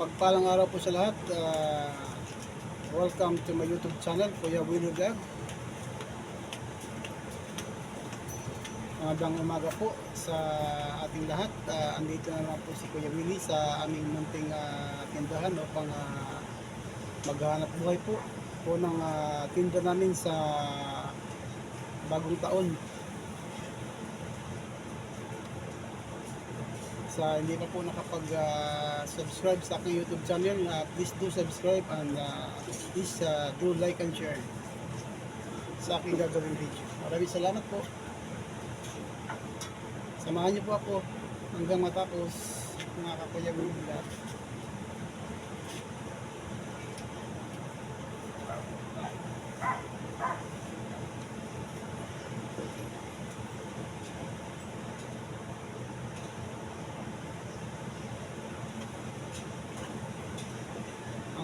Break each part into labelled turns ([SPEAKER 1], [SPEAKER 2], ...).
[SPEAKER 1] Pagpalang araw po sa lahat. Ah, welcome to my YouTube channel, Kuya Willie Vlog. Magandang umaga po sa ating lahat. Ah, andito na po si Kuya Willie sa aming munting ah, tindahan upang ah, maghanap buhay po po ng ah, tinda namin sa bagong taon. sa hindi pa po nakapag-subscribe sa aking YouTube channel, uh, please do subscribe and uh, please uh, do like and share sa aking gagawin video. Maraming salamat po. Samahan niyo po ako hanggang matapos mga kakuya vlog.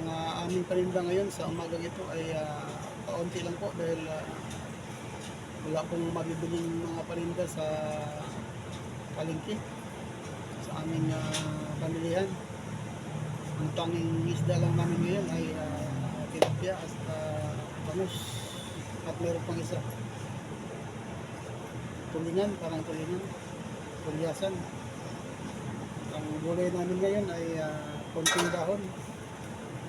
[SPEAKER 1] Ang uh, aming paninda ngayon sa umagang ito ay uh, lang po dahil ah, wala pong mabibiling mga paninda sa palengke sa aming uh. Ang tanging isda lang namin ngayon ay uh, tilapia at uh, bangus at meron pang isa. Tulingan, parang tulingan. Tulyasan. Ang gulay namin ngayon ay uh, konting dahon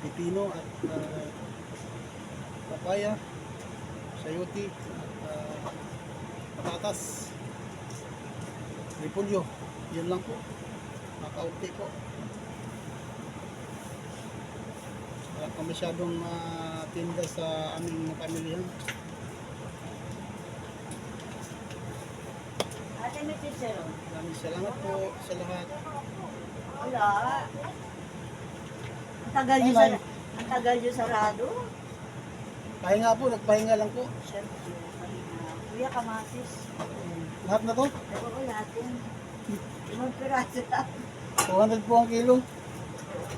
[SPEAKER 1] pipino at uh, papaya, sayuti, at uh, patatas, repolyo. Yun lang po. Makaunti po. Wala pa masyadong uh, tinda sa aming pamilya.
[SPEAKER 2] Ate, may?
[SPEAKER 1] Maraming salamat po sa lahat.
[SPEAKER 2] Wala. Ang tagal
[SPEAKER 1] Wala.
[SPEAKER 2] sa... Ang tagal nyo sarado.
[SPEAKER 1] Pahinga po, nagpahinga lang po.
[SPEAKER 2] Siyempre, kanina. Kuya Kamatis.
[SPEAKER 1] Lahat na to,
[SPEAKER 2] Dapat ko natin. Limang piraso lang.
[SPEAKER 1] 200 po ang kilo.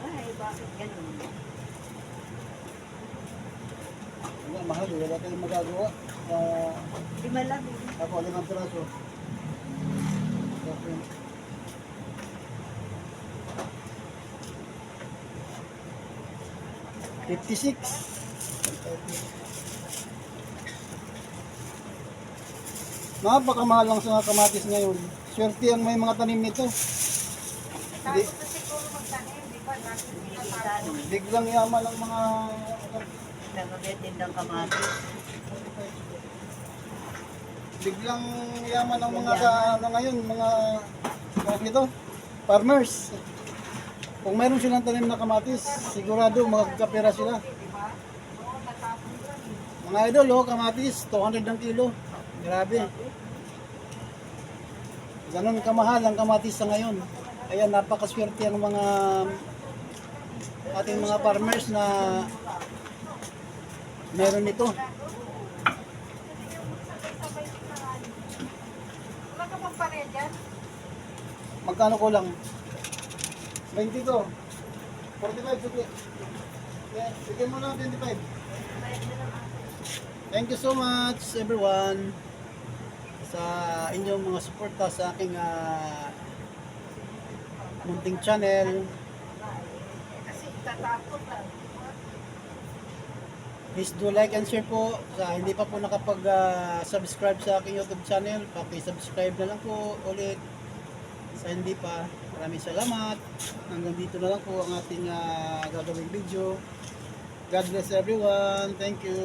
[SPEAKER 2] Ay, bakit ganun?
[SPEAKER 1] Wala, mahal, eh. wala tayong magagawa. Uh,
[SPEAKER 2] Lima lang eh.
[SPEAKER 1] Ako, limang piraso. Okay. Fifty-six. Napakamahal lang sa mga kamatis ngayon. Swerte ang may mga tanim nito. Hindi, biglang yaman ang mga
[SPEAKER 2] Nagagitindang kamatis.
[SPEAKER 1] biglang yaman ang mga ano ngayon, mga tawag nito, farmers. Kung mayroon silang tanim na kamatis, sigurado magkapera sila. Mga idol, oh, kamatis, 200 ang kilo. Grabe. Ganon kamahal ang kamatis sa ngayon. Kaya napakaswerte ang mga ating mga farmers na meron nito. Magkano ko lang? 20 to. 45, sige. Yeah, sige mo lang 25. Thank you so much everyone sa inyong mga suporta sa aking ah, munting channel. Please do like and share po sa hindi pa po nakapag-subscribe sa aking YouTube channel. Paki-subscribe na lang po ulit sa hindi pa. Maraming salamat. Hanggang dito na lang po ang ating ah, gagawing video. God bless everyone. Thank you.